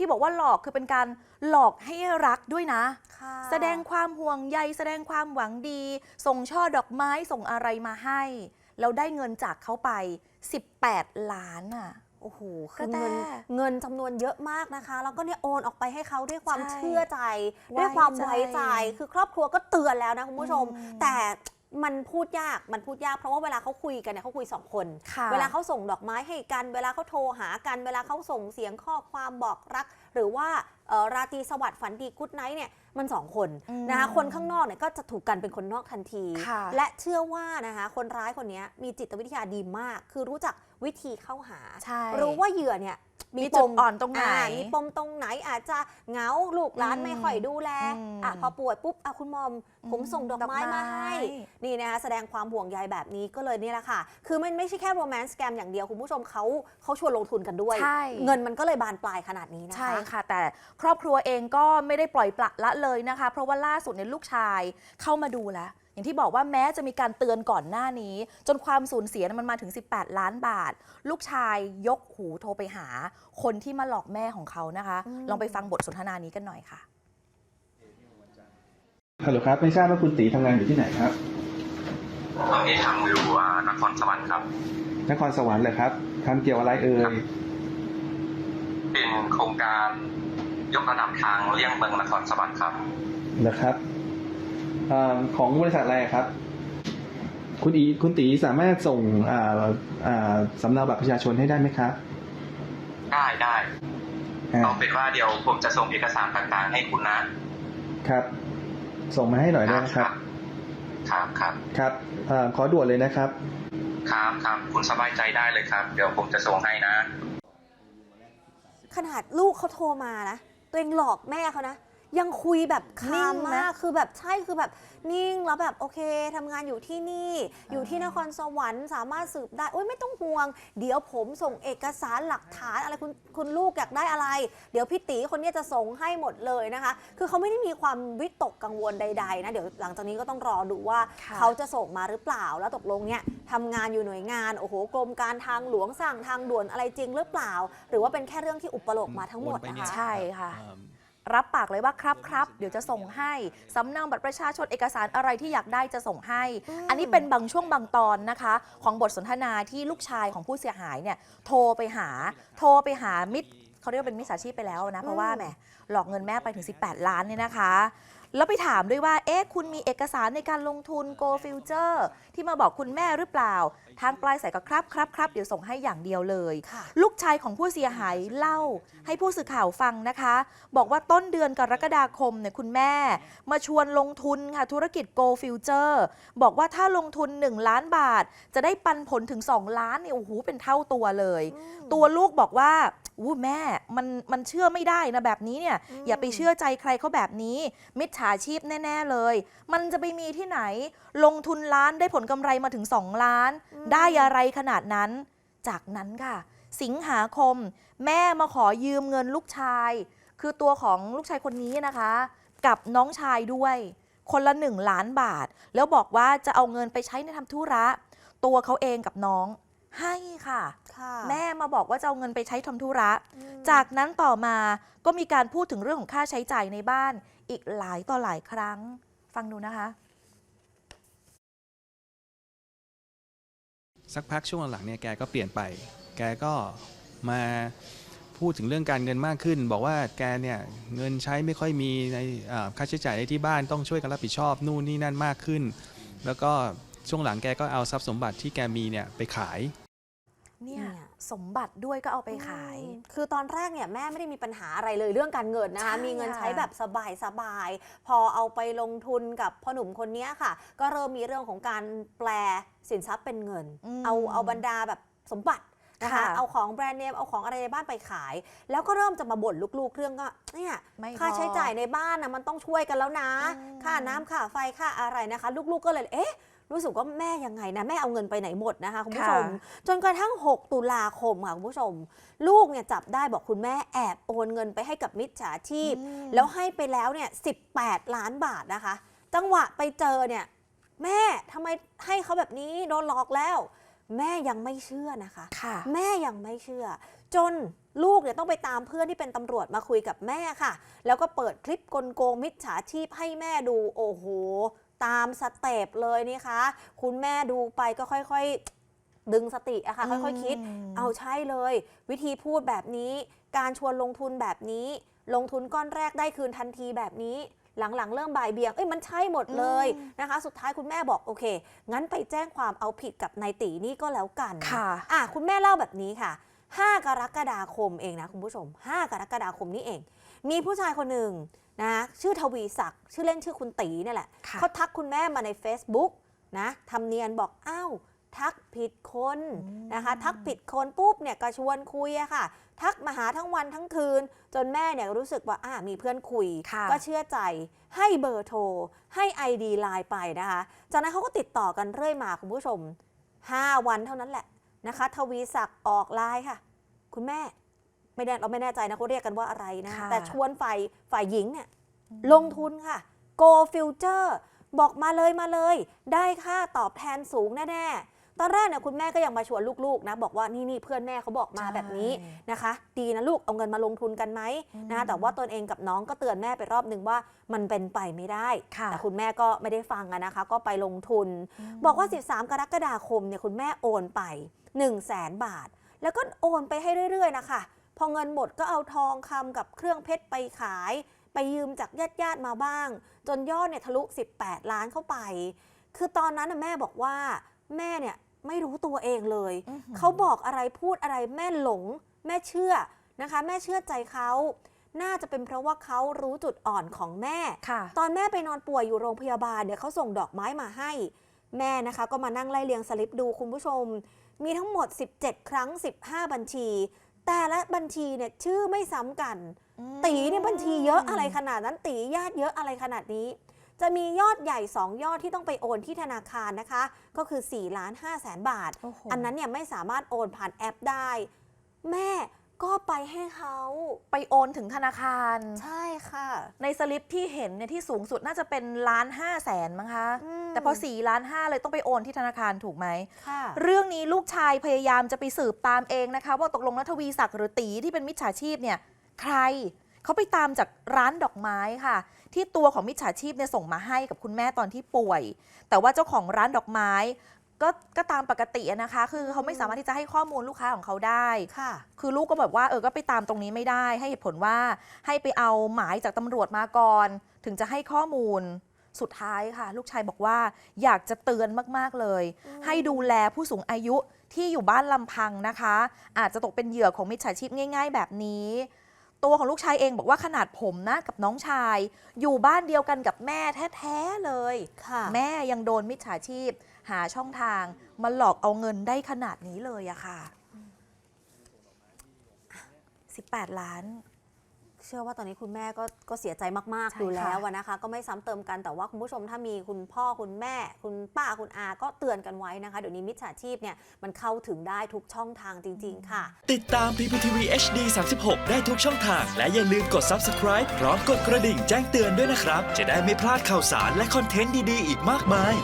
ที่บอกว่าหลอกคือเป็นการหลอกให้รักด้วยนะ ค่ะแสดงความห่วงใยแสดงความหวังดี ส่งช่อดอกไม้ส่งอะไรมาให้ แล้วได้เงินจากเขาไป 18 ล้านอะ โอ้โหกคืระอแต เงินเงินจำนวนเยอะมากนะคะ แล้วก็เนี่ยโอนออกไปให้เขาด้วยความใช่เชื่อใจไว้ด้วยความใจ ไว้ใจคือครอบครัวก็เตือนแล้วนะคุณผู้ชม อืม แต่ มันพูดยาก มันพูดยาก เพราะว่าเวลาเขาคุยกันเนี่ยเขาคุยสองคน ค่ะเวลาเขาส่งดอกไม้ให้กัน เวลาเขาโทรหากัน เวลาเขาส่งเสียงข้อความบอกรัก หรือว่าเอ่อราตรีสวัสดิ์ฝันดีกุ๊ดไนท์เนี่ยมันสองคนอืมนะคะ คนข้างนอกเนี่ยก็จะถูกกันเป็นคนนอกทันที ค่ะ และเชื่อว่านะคะคนร้ายคนนี้มีจิตวิทยาดีมาก คือรู้จักวิธีเข้าหา ใช่ รู้ว่าเหยื่อเนี่ย มีจุดอ่อนตรงไหนามีปมตรงไหนอาจจะเหงาลูกหลานอืมไม่ค่อยดูแลอืมอะพอป่วยปุ๊บอะคุณมอม ผมส่งดอกไม้มาให้ดอกไม้นี่นะคะแสดงความห่วงใยแบบนี้ก็เลยนี่แหละค่ะ คือมันไม่ใช่แค่โรแมนต์สแกมอย่างเดียว คุณผู้ชมเขาเขาชวนลงทุนกันด้วย ใช่ เงินมันก็เลยบานปลายขนาดนี้นะคะ ใช่ค่ะ แต่ครอบครัวเองก็ไม่ได้ปล่อยปละละเลยนะคะ เพราะว่าล่าสุดเนี่ยลูกชายเข้ามาดูแล้วอย่างที่บอกว่าแม้จะมีการเตือนก่อนหน้านี้ จนความสูญเสียมันมาถึง 18 ล้านบาท ลูกชายยกหูโทรไปหา คนที่มาหลอกแม่ของเขานะคะอืมลองไปฟังบทสนทนานี้กันหน่อยค่ะฮัลโหลครับไม่ทราบว่าคุณตีทำงานอยู่ที่ไหนครับตอนนี้ทำอยู่อ่านครสวรรค์ครับ นครสวรรค์เลยครับทำเกี่ยวอะไรเอ่ยเป็นโครงการยกระดับทางเลี่ยงเมืองนครสวรรค์ครับเหรอครับเออ ของบริษัทอะไรครับ คุณอีคุณตีสามารถส่งอ่าอ่าสำเนาบัตรประชาชนให้ได้ไหมครับได้ได้อ่าเอาเป็นว่าเดี๋ยวผมจะส่งเอกสารต่างๆ ให้คุณนะ ครับ ส่งมาให้หน่อยได้ไหมครับ ครับครับครับเอ่อขอด่วนเลยนะครับ ครับครับคุณสบายใจได้เลยครับ เดี๋ยวผมจะส่งให้นะ ขนาดลูกเขาโทรมานะ ตัวเองหลอกแม่เขานะ ยังคุยแบบคามนิ่งนะมากคือแบบใช่คือแบบนิ่งแล้วแบบโอเคทำงานอยู่ที่นี่ อยู่ที่นครสวรรค์สามารถสืบได้โอ้ยไม่ต้องห่วง เดี๋ยวผมส่งเอกสารหลักฐานอะไรคุณคุณลูกอยากได้อะไร เดี๋ยวพี่ตีคนเนี้ยจะส่งให้หมดเลยนะคะ คือเขาไม่ได้มีความวิตกกังวลใด ๆ นะเดี๋ยวหลังจากนี้ก็ต้องรอดูว่าค่ะ เขาจะส่งมาหรือเปล่าแล้วตกลงเนี่ยทำงานอยู่หน่วยงานโอ้โหกรมการทางหลวงสร้างทางด่วนอะไรจริงหรือเปล่า หรือว่าเป็นแค่เรื่องที่อุปโลกมาทั้งหมดนะคะ ใช่ค่ะ รับปากเลยว่าครับครับเดี๋ยวจะส่งให้สำเนาบัตรประชาชนเอกสารอะไรที่อยากได้จะส่งให้อืมอันนี้เป็นบางช่วงบางตอนนะคะ ของบทสนทนาที่ลูกชายของผู้เสียหายเนี่ยโทรไปหา โทรไปหามิตรเขาเรียกว่าเป็นมิจฉาชีพไปแล้วนะ เพราะว่าแหมหลอกเงินแม่ไปถึง 18 ล้านเนี่ยนะคะ แล้วไปถามด้วยว่า เอ๊ะ คุณมีเอกสารในการลงทุน Go Future ที่มาบอกคุณแม่หรือเปล่า ทางปลายสายก็ครับครับครับเดี๋ยวส่งให้อย่างเดียวเลยค่ะลูกชายของผู้เสียหายเล่า ให้ผู้สื่อข่าวฟังนะคะ บอกว่าต้นเดือนกรกฎาคมเนี่ยคุณแม่ มาชวนลงทุนค่ะธุรกิจ Go Future บอกว่าถ้าลงทุน 1 ล้านบาท จะได้ปันผลถึง 2 ล้านเนี่ยโอ้โหเป็นเท่าตัวเลย ตัวลูกบอกว่าอู้แม่มันมันเชื่อไม่ได้นะแบบนี้เนี่ยอืมอย่าไปเชื่อใจใครเขาแบบนี้มิจฉาชีพแน่ ๆเลย มันจะไปมีที่ไหน ลงทุนล้านได้ผลกำไรมาถึง 2 ล้าน ได้อะไรขนาดนั้น จากนั้นค่ะ สิงหาคม แม่มาขอยืมเงินลูกชาย คือตัวของลูกชายคนนี้นะคะ กับน้องชายด้วย คนละหนึ่งล้านบาท แล้วบอกว่าจะเอาเงินไปใช้ในทำธุระ ตัวเขาเองกับน้องให้ค่ะค่ะแม่มาบอกว่าจะเอาเงินไปใช้ทำธุระอืมจากนั้นต่อมาก็มีการพูดถึงเรื่องของค่าใช้จ่ายในบ้าน อีกหลายต่อหลายครั้ง ฟังดูนะคะ สักพักช่วงหลังเนี่ยแกก็เปลี่ยนไป แกก็มาพูดถึงเรื่องการเงินมากขึ้น บอกว่าแกเนี่ยเงินใช้ไม่ค่อยมีในค่าใช้จ่ายในที่บ้านต้องช่วยกันรับผิดชอบนู่นนี่นั่นมากขึ้น แล้วก็ช่วงหลังแกก็เอาทรัพย์สมบัติที่แกมีเนี่ยไปขาย เนี่ยเนี่ยสมบัติด้วยก็เอาไปขายอืมคือตอนแรกเนี่ยแม่ไม่ได้มีปัญหาอะไรเลยเรื่องการเงินนะคะใช่มีเงินค่ะใช้แบบสบายสบายๆพอเอาไปลงทุนกับพ่อหนุ่มคนนี้ค่ะ ก็เริ่มมีเรื่องของการแปลสินทรัพย์เป็นเงินมเอาเอาบรรดาแบบสมบัตินะคะค่ะเอาของแบรนด์เนมเอาของอะไรในบ้านไปขาย แล้วก็เริ่มจะมาบ่นลูกๆเรื่องก็เนี่ยไม่ค่าพอใช้จ่ายในบ้านนะมันต้องช่วยกันแล้วนะอืมค่าน้ำค่าไฟค่าอะไรนะคะ ลูกๆก็เลยเอ๊ะ รู้สึกว่าแม่ยังไงนะแม่เอาเงินไปไหนหมดนะคะคุณผู้ชม จนกระทั่ง 6 ตุลาคมค่ะคุณผู้ชม ลูกเนี่ยจับได้บอกคุณแม่แอบโอนเงินไปให้กับมิจฉาชีพอืมแล้วให้ไปแล้วเนี่ย18ล้านบาทนะคะ จังหวะไปเจอเนี่ยแม่ทำไมให้เขาแบบนี้โดนหลอกแล้ว แม่ยังไม่เชื่อนะคะค่ะแม่ยังไม่เชื่อ จนลูกเนี่ยต้องไปตามเพื่อนที่เป็นตำรวจมาคุยกับแม่ค่ะ แล้วก็เปิดคลิปกลโกงมิจฉาชีพให้แม่ดูโอ้โห ตามสเต็ปเลยนี่คะคุณแม่ดูไปก็ค่อยๆ ดึงสติอะค่ะค่อยๆคิดมเอาใช่เลย วิธีพูดแบบนี้ การชวนลงทุนแบบนี้ ลงทุนก้อนแรกได้คืนทันทีแบบนี้หลังๆ เริ่มบ่ายเบี่ยง เอ้ยมันใช่หมดเลยอืมนะคะ สุดท้ายคุณแม่บอกโอเค งั้นไปแจ้งความเอาผิดกับนายตีนี่ก็แล้วกัน ค่ะอะ คุณแม่เล่าแบบนี้ค่ะ 5 กรกฎาคมเองนะคุณผู้ชม 5 กรกฎาคมนี้เอง มีผู้ชายคนหนึ่งนะชื่อทวีศักดิ์ชื่อเล่นชื่อคุณตีนี่แหละค่ะเขาทักคุณแม่มาใน Facebook นะทำเนียนบอกอ้าวทักผิดคนนะคะทักผิดคนปุ๊บเนี่ยก็ชวนคุยอะค่ะ ทักมาหาทั้งวันทั้งคืน จนแม่เนี่ยรู้สึกว่าอ่ามีเพื่อนคุยค่ะก็เชื่อใจให้เบอร์โทร ให้ ID ไลน์ไปนะคะ จากนั้นเขาก็ติดต่อกันเรื่อยมาคุณผู้ชม 5 วันเท่านั้นแหละ นะคะ ทวีศักดิ์ออกไลน์ค่ะ คุณแม่ไม่แน่เราไม่แน่ใจนะเขาเรียกกันว่าอะไรนะค่ะแต่ชวนฝ่ายฝ่ายหญิงเนี่ยลงทุนค่ะ Go Future บอกมาเลยมาเลย ได้ค่าตอบแทนสูงแน่ๆ ตอนแรกเนี่ยคุณแม่ก็ยังมาชวนลูกๆนะ บอกว่านี่นี่เพื่อนแม่เขาบอกมาใช่แบบนี้นะคะ ดีนะลูกเอาเงินมาลงทุนกันไหมอืมนะคะแต่ว่าตนเองกับน้องก็เตือนแม่ไปรอบหนึ่งว่ามันเป็นไปไม่ได้ค่ะแต่คุณแม่ก็ไม่ได้ฟังอะนะคะ ก็ไปลงทุน บอกว่า 13 กรกฎาคมเนี่ยคุณแม่โอนไป 1 0 0 0 0แสนบาท แล้วก็โอนไปให้เรื่อยๆนะคะพอเงินหมดก็เอาทองคำกับเครื่องเพชรไปขาย ไปยืมจากญาติญาติๆมาบ้าง จนยอดเนี่ยทะลุ 18 ล้านเข้าไป คือตอนนั้นน่ะแม่บอกว่าแม่เนี่ยไม่รู้ตัวเองเลยอื้อหือเขาบอกอะไรพูดอะไรแม่หลง แม่เชื่อนะคะ แม่เชื่อใจเขาน่าจะเป็นเพราะว่าเขารู้จุดอ่อนของแม่ค่ะตอนแม่ไปนอนป่วยอยู่โรงพยาบาลเนี่ยเขาส่งดอกไม้มาให้ แม่นะคะก็มานั่งไล่เรียงสลิปดูคุณผู้ชม มีทั้งหมด 17 ครั้ง 15 บัญชี แต่ละบัญชีเนี่ยชื่อไม่ซ้ำกัน ตีเนี่ยบัญชีเยอะอะไรขนาดนั้น ตีญาติเยอะอะไรขนาดนี้ จะมียอดใหญ่ 2 ยอดที่ต้องไปโอนที่ธนาคารนะคะ ก็คือ4ล้าน5แสนบาทโอ้โหอันนั้นเนี่ยไม่สามารถโอนผ่านแอปได้ แม่ ก็ไปให้เขาไปโอนถึงธนาคาร ใช่ค่ะ ในสลิปที่เห็นเนี่ยที่สูงสุดน่าจะเป็นล้านห้าแสนมั้งคะ อืม แต่พอสี่ล้านห้าเลยต้องไปโอนที่ธนาคารถูกไหม ค่ะ เรื่องนี้ลูกชายพยายามจะไปสืบตามเองนะคะ ว่าตกลงแล้วทวีศักดิ์หรือตีที่เป็นมิจฉาชีพเนี่ยใครเขาไปตามจากร้านดอกไม้ค่ะ ที่ตัวของมิจฉาชีพเนี่ยส่งมาให้กับคุณแม่ตอนที่ป่วย แต่ว่าเจ้าของร้านดอกไม้ ก็ก็ตามปกติอะนะคะ คือเขาไม่สามารถที่จะให้ข้อมูลลูกค้าของเขาได้ ค่ะ คือลูกก็แบบว่าเออก็ไปตามตรงนี้ไม่ได้ ให้เหตุผลว่าให้ไปเอาหมายจากตำรวจมาก่อน ถึงจะให้ข้อมูลสุดท้ายค่ะ ลูกชายบอกว่าอยากจะเตือนมาก ๆ เลยอืมให้ดูแลผู้สูงอายุที่อยู่บ้านลำพังนะคะ อาจจะตกเป็นเหยื่อของมิจฉาชีพง่าย ๆ แบบนี้ ตัวของลูกชายเองบอกว่าขนาดผมนะกับน้องชาย อยู่บ้านเดียวกันกับแม่แท้ๆเลยแม่ยังโดนมิจฉาชีพ หาช่องทางมาหลอกเอาเงินได้ขนาดนี้เลยอะค่ะ 18 ล้าน เชื่อว่าตอนนี้คุณแม่ก็ก็เสียใจมากใช่ๆอยู่แล้วค่ะอะนะคะ ก็ไม่ซ้ำเติมกันแต่ว่าคุณผู้ชมถ้ามีคุณพ่อคุณแม่ คุณป้าคุณอาก็เตือนกันไว้นะคะ เดี๋ยวนี้มิจฉาชีพเนี่ยมันเข้าถึงได้ทุกช่องทางจริง ๆ ค่ะ ติดตาม PPTV HD 36 ได้ทุกช่องทาง และอย่าลืมกด Subscribe พร้อมกดกระดิ่งแจ้งเตือนด้วยนะครับ จะได้ไม่พลาดข่าวสารและคอนเทนต์ดี ๆ อีกมากมาย